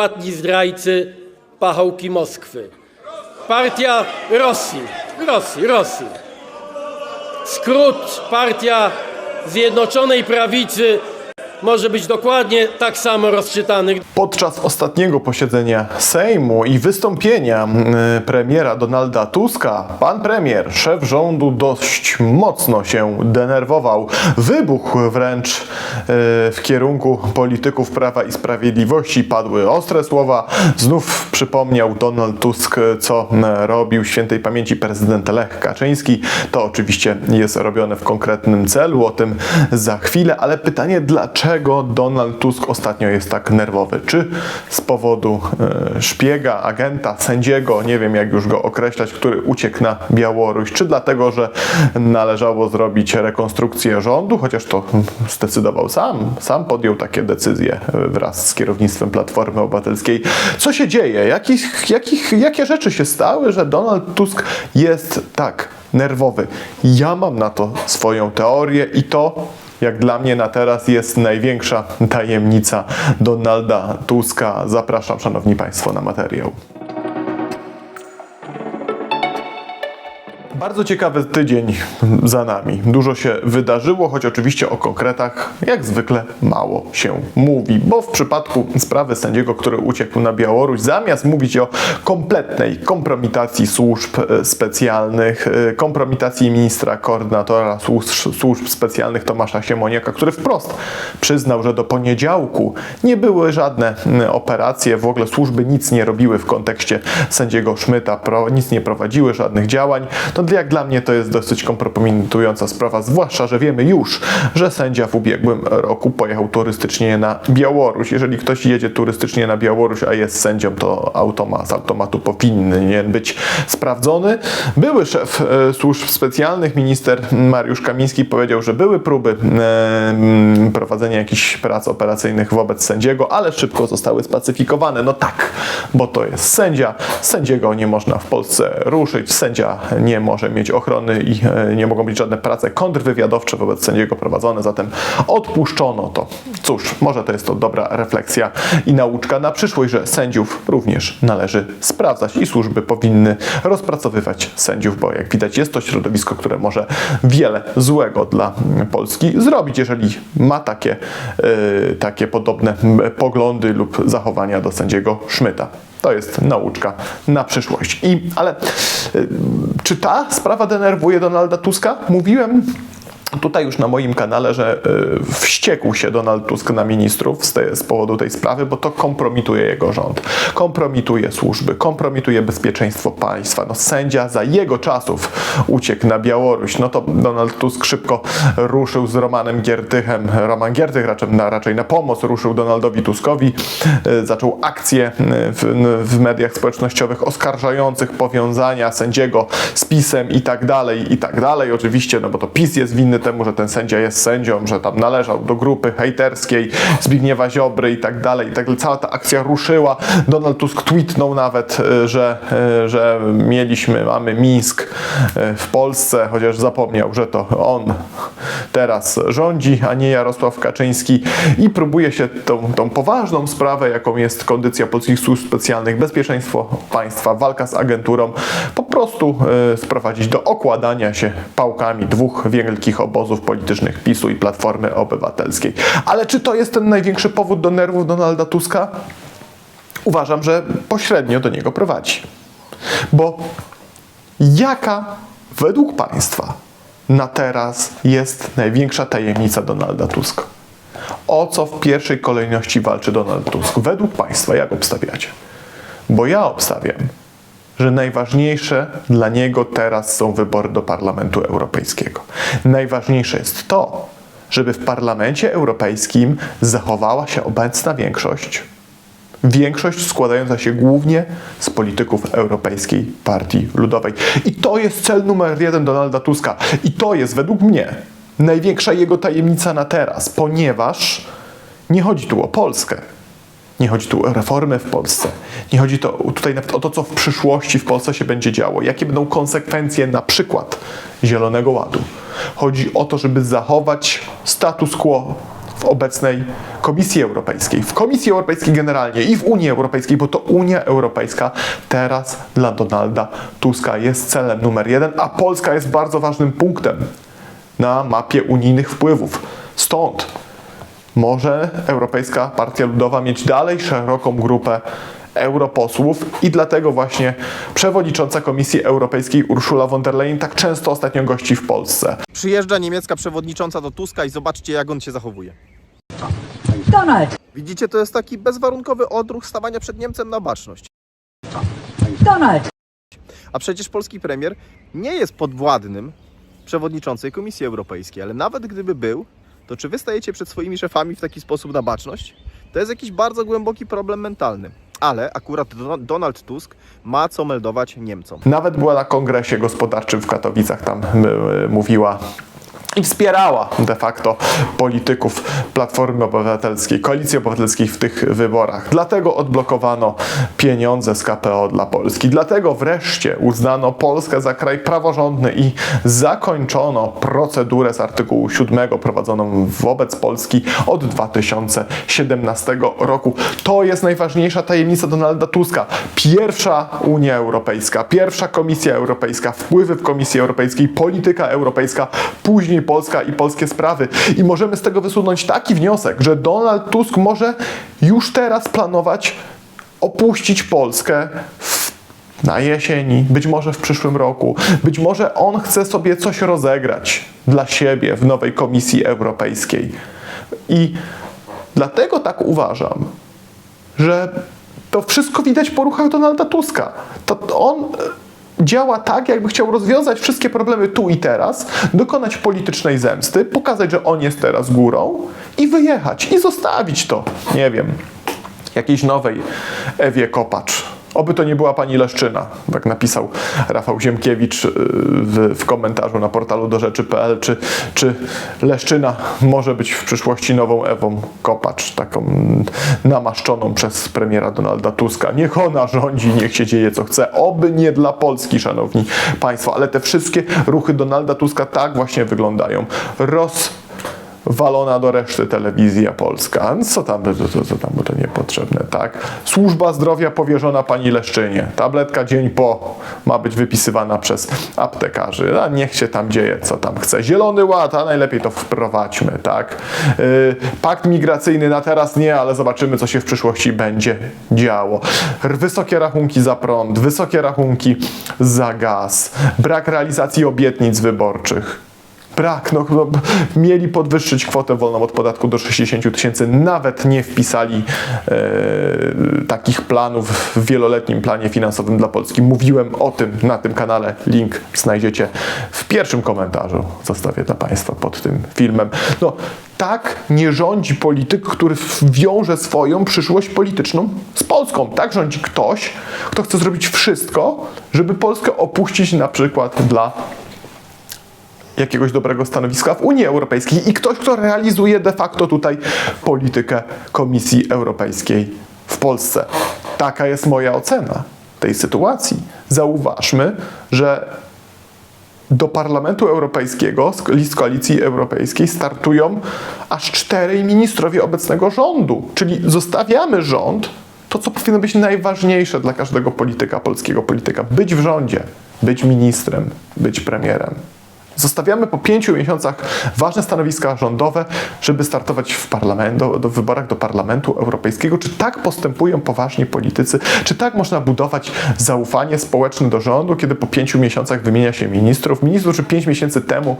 składni zdrajcy pachołki Moskwy. Partia Rosji, Rosji, Rosji. Skrót partia Zjednoczonej Prawicy może być dokładnie tak samo rozczytany. Podczas ostatniego posiedzenia Sejmu i wystąpienia mm, premiera Donalda Tuska, pan premier, szef rządu dość mocno się denerwował. Wybuchł wręcz e, w kierunku polityków Prawa i Sprawiedliwości. Padły ostre słowa. Znów przypomniał Donald Tusk, co mm, robił świętej pamięci prezydent Lech Kaczyński. To oczywiście jest robione w konkretnym celu, o tym za chwilę, ale pytanie, dlaczego Donald Tusk ostatnio jest tak nerwowy? Czy z powodu e, szpiega, agenta, sędziego, nie wiem jak już go określać, który uciekł na Białoruś, czy dlatego, że należało zrobić rekonstrukcję rządu, chociaż to zdecydował sam, sam podjął takie decyzje e, wraz z kierownictwem Platformy Obywatelskiej. Co się dzieje? Jakich, jakich, jakie rzeczy się stały, że Donald Tusk jest tak nerwowy? Ja mam na to swoją teorię i to jak dla mnie na teraz jest największa tajemnica Donalda Tuska. Zapraszam, Szanowni Państwo, na materiał. Bardzo ciekawy tydzień za nami. Dużo się wydarzyło, choć oczywiście o konkretach jak zwykle mało się mówi, bo w przypadku sprawy sędziego, który uciekł na Białoruś, zamiast mówić o kompletnej kompromitacji służb e, specjalnych, e, kompromitacji ministra koordynatora służb, służb specjalnych Tomasza Siemoniaka, który wprost przyznał, że do poniedziałku nie były żadne operacje, w ogóle służby nic nie robiły w kontekście sędziego Szmyta, nic nie prowadziły, żadnych działań, no jak dla mnie to jest dosyć kompromitująca sprawa, zwłaszcza, że wiemy już, że sędzia w ubiegłym roku pojechał turystycznie na Białoruś. Jeżeli ktoś jedzie turystycznie na Białoruś, a jest sędzią, to automat, z automatu powinien być sprawdzony. Były szef e, służb specjalnych, minister Mariusz Kamiński powiedział, że były próby e, prowadzenia jakichś prac operacyjnych wobec sędziego, ale szybko zostały spacyfikowane. No tak, bo to jest sędzia. Sędziego nie można w Polsce ruszyć. Sędzia nie może mieć ochrony i e, nie mogą być żadne prace kontrwywiadowcze wobec sędziego prowadzone, zatem odpuszczono to. Cóż, może to jest to dobra refleksja i nauczka na przyszłość, że sędziów również należy sprawdzać i służby powinny rozpracowywać sędziów, bo jak widać jest to środowisko, które może wiele złego dla mm, Polski zrobić, jeżeli ma takie, e, takie podobne poglądy lub zachowania do sędziego Szmyta. To jest nauczka na przyszłość. I, ale y, czy ta sprawa denerwuje Donalda Tuska? Mówiłem tutaj już na moim kanale, że y, wściekł się Donald Tusk na ministrów z, te, z powodu tej sprawy, bo to kompromituje jego rząd, kompromituje służby, kompromituje bezpieczeństwo państwa. No, sędzia za jego czasów uciekł na Białoruś. No to Donald Tusk szybko ruszył z Romanem Giertychem. Roman Giertych raczej na, raczej na pomoc ruszył Donaldowi Tuskowi. Y, zaczął akcję y, w, w mediach społecznościowych oskarżających powiązania sędziego z PiSem i tak dalej, i tak dalej. Oczywiście, no bo to PiS jest winny temu, że ten sędzia jest sędzią, że tam należał do grupy hejterskiej Zbigniewa Ziobry i tak dalej, i tak. Cała ta akcja ruszyła. Donald Tusk tweetnął nawet, y, że, y, że mieliśmy, mamy Mińsk y, w Polsce, chociaż zapomniał, że to on teraz rządzi, a nie Jarosław Kaczyński i próbuje się tą, tą poważną sprawę, jaką jest kondycja polskich służb specjalnych, bezpieczeństwo państwa, walka z agenturą, po prostu sprowadzić do okładania się pałkami dwóch wielkich obozów politycznych PiSu i Platformy Obywatelskiej. Ale czy to jest ten największy powód do nerwów Donalda Tuska? Uważam, że pośrednio do niego prowadzi. Bo jaka według Państwa na teraz jest największa tajemnica Donalda Tuska? O co w pierwszej kolejności walczy Donald Tusk? Według Państwa, jak obstawiacie? Bo ja obstawiam, że najważniejsze dla niego teraz są wybory do Parlamentu Europejskiego. Najważniejsze jest to, żeby w Parlamencie Europejskim zachowała się obecna większość. Większość składająca się głównie z polityków Europejskiej Partii Ludowej. I to jest cel numer jeden Donalda Tuska. I to jest według mnie największa jego tajemnica na teraz, ponieważ nie chodzi tu o Polskę. Nie chodzi tu o reformy w Polsce. Nie chodzi to, tutaj nawet o to, co w przyszłości w Polsce się będzie działo. Jakie będą konsekwencje na przykład Zielonego Ładu. Chodzi o to, żeby zachować status quo w obecnej Komisji Europejskiej, w Komisji Europejskiej generalnie i w Unii Europejskiej, bo to Unia Europejska teraz dla Donalda Tuska jest celem numer jeden, a Polska jest bardzo ważnym punktem na mapie unijnych wpływów. Stąd może Europejska Partia Ludowa mieć dalej szeroką grupę europosłów i dlatego właśnie przewodnicząca Komisji Europejskiej Ursula von der Leyen tak często ostatnio gości w Polsce. Przyjeżdża niemiecka przewodnicząca do Tuska i zobaczcie, jak on się zachowuje. Donald, Widzicie, to jest taki bezwarunkowy odruch stawania przed Niemcem na baczność. Donald, A przecież polski premier nie jest podwładnym przewodniczącej Komisji Europejskiej, ale nawet gdyby był, to czy wy stajecie przed swoimi szefami w taki sposób na baczność? To jest jakiś bardzo głęboki problem mentalny. Ale akurat Don- Donald Tusk ma co meldować Niemcom. Nawet była na kongresie gospodarczym w Katowicach, tam y, mówiła i wspierała de facto polityków Platformy Obywatelskiej, Koalicji Obywatelskiej w tych wyborach. Dlatego odblokowano pieniądze z KPO dla Polski. Dlatego wreszcie uznano Polskę za kraj praworządny i zakończono procedurę z artykułu 7 prowadzoną wobec Polski od 2017 roku. To jest najważniejsza tajemnica Donalda Tuska. Pierwsza Unia Europejska, pierwsza Komisja Europejska, wpływy w Komisji Europejskiej, polityka europejska, później Polska i polskie sprawy. I możemy z tego wysunąć taki wniosek, że Donald Tusk może już teraz planować opuścić Polskę na jesieni, być może w przyszłym roku. Być może on chce sobie coś rozegrać dla siebie w nowej Komisji Europejskiej. I dlatego tak uważam, że to wszystko widać po ruchach Donalda Tuska. To on działa tak, jakby chciał rozwiązać wszystkie problemy tu i teraz, dokonać politycznej zemsty, pokazać, że on jest teraz górą i wyjechać i zostawić to, nie wiem, jakiejś nowej Ewie Kopacz. Oby to nie była pani Leszczyna, tak napisał Rafał Ziemkiewicz yy, w, w komentarzu na portalu do rzeczy.pl, czy, czy Leszczyna może być w przyszłości nową Ewą Kopacz, taką namaszczoną przez premiera Donalda Tuska. Niech ona rządzi, niech się dzieje co chce. Oby nie dla Polski, szanowni państwo, ale te wszystkie ruchy Donalda Tuska tak właśnie wyglądają. Roz walona do reszty telewizja polska. Co tam, co, co, co tam, bo to niepotrzebne, tak? Służba zdrowia powierzona pani Leszczynie. Tabletka dzień po ma być wypisywana przez aptekarzy. A niech się tam dzieje, co tam chce. Zielony ład, a najlepiej to wprowadźmy, tak? Yy, pakt migracyjny na teraz nie, ale zobaczymy, co się w przyszłości będzie działo. Wysokie rachunki za prąd, wysokie rachunki za gaz, brak realizacji obietnic wyborczych. Brak, no, no, mieli podwyższyć kwotę wolną od podatku do 60 tysięcy, nawet nie wpisali e, takich planów w wieloletnim planie finansowym dla Polski. Mówiłem o tym na tym kanale, link znajdziecie w pierwszym komentarzu, zostawię dla Państwa pod tym filmem. No, tak nie rządzi polityk, który wiąże swoją przyszłość polityczną z Polską. Tak rządzi ktoś, kto chce zrobić wszystko, żeby Polskę opuścić na przykład dla jakiegoś dobrego stanowiska w Unii Europejskiej i ktoś, kto realizuje de facto tutaj politykę Komisji Europejskiej w Polsce. Taka jest moja ocena tej sytuacji. Zauważmy, że do Parlamentu Europejskiego z list Koalicji Europejskiej startują aż czterej ministrowie obecnego rządu, czyli zostawiamy rząd, to co powinno być najważniejsze dla każdego polityka, polskiego polityka, być w rządzie, być ministrem, być premierem. Zostawiamy po pięciu miesiącach ważne stanowiska rządowe, żeby startować w parlament, do, do wyborach do Parlamentu Europejskiego. Czy tak postępują poważni politycy? Czy tak można budować zaufanie społeczne do rządu, kiedy po pięciu miesiącach wymienia się ministrów? Ministrów, którzy pięć miesięcy temu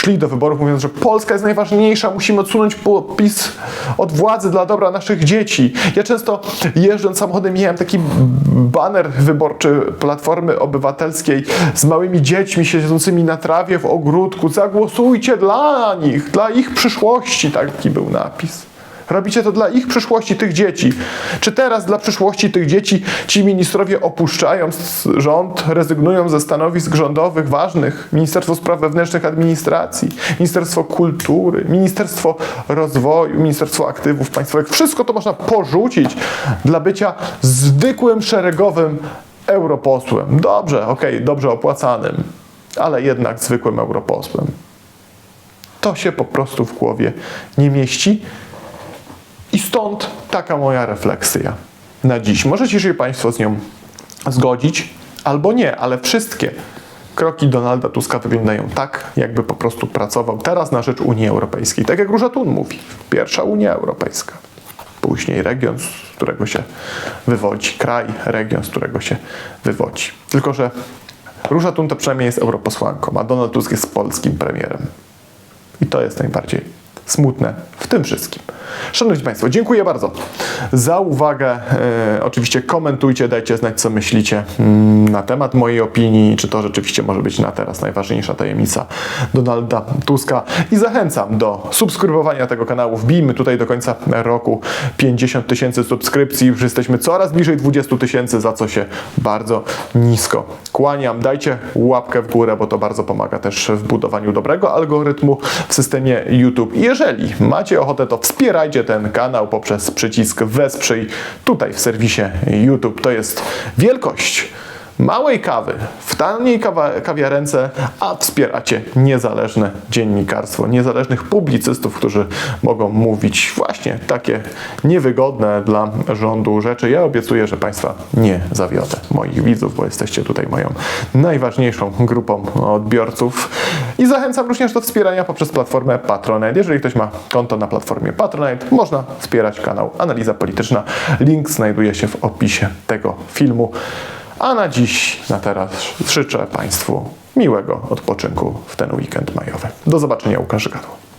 szli do wyborów mówiąc, że Polska jest najważniejsza, musimy odsunąć PiS od władzy dla dobra naszych dzieci. Ja często jeżdżąc samochodem miałem taki baner wyborczy Platformy Obywatelskiej z małymi dziećmi siedzącymi na trawie w ogródku. Zagłosujcie dla nich, dla ich przyszłości. Taki był napis. Robicie to dla ich przyszłości, tych dzieci. Czy teraz dla przyszłości tych dzieci ci ministrowie opuszczają rząd, rezygnują ze stanowisk rządowych ważnych? Ministerstwo Spraw Wewnętrznych Administracji, Ministerstwo Kultury, Ministerstwo Rozwoju, Ministerstwo Aktywów Państwowych. Wszystko to można porzucić dla bycia zwykłym, szeregowym europosłem. Dobrze, okej, dobrze opłacanym, ale jednak zwykłym europosłem. To się po prostu w głowie nie mieści. I stąd taka moja refleksja na dziś. Możecie się Państwo z nią zgodzić albo nie, ale wszystkie kroki Donalda Tuska wyglądają tak, jakby po prostu pracował teraz na rzecz Unii Europejskiej. Tak jak Róża Tun mówi. Pierwsza Unia Europejska. Później region, z którego się wywodzi. Kraj, region, z którego się wywodzi. Tylko, że Róża Tun to przynajmniej jest europosłanką, a Donald Tusk jest polskim premierem. I to jest najbardziej smutne w tym wszystkim. Szanowni Państwo, dziękuję bardzo za uwagę. E, oczywiście komentujcie, dajcie znać, co myślicie mm, na temat mojej opinii, czy to rzeczywiście może być na teraz najważniejsza tajemnica Donalda Tuska. I zachęcam do subskrybowania tego kanału. Wbijmy tutaj do końca roku 50 tysięcy subskrypcji. Już jesteśmy coraz bliżej 20 tysięcy, za co się bardzo nisko Dajcie łapkę w górę, bo to bardzo pomaga też w budowaniu dobrego algorytmu w systemie YouTube. Jeżeli macie ochotę, to wspierajcie ten kanał poprzez przycisk Wesprzyj tutaj w serwisie YouTube. To jest wielkość małej kawy w taniej kawiarence, a wspieracie niezależne dziennikarstwo, niezależnych publicystów, którzy mogą mówić właśnie takie niewygodne dla rządu rzeczy. Ja obiecuję, że Państwa nie zawiodę, moich widzów, bo jesteście tutaj moją najważniejszą grupą odbiorców. I zachęcam również do wspierania poprzez platformę Patronite. Jeżeli ktoś ma konto na platformie Patronite, można wspierać kanał Analiza Polityczna. Link znajduje się w opisie tego filmu. A na dziś, na teraz życzę Państwu miłego odpoczynku w ten weekend majowy. Do zobaczenia, Łukasz Gadło.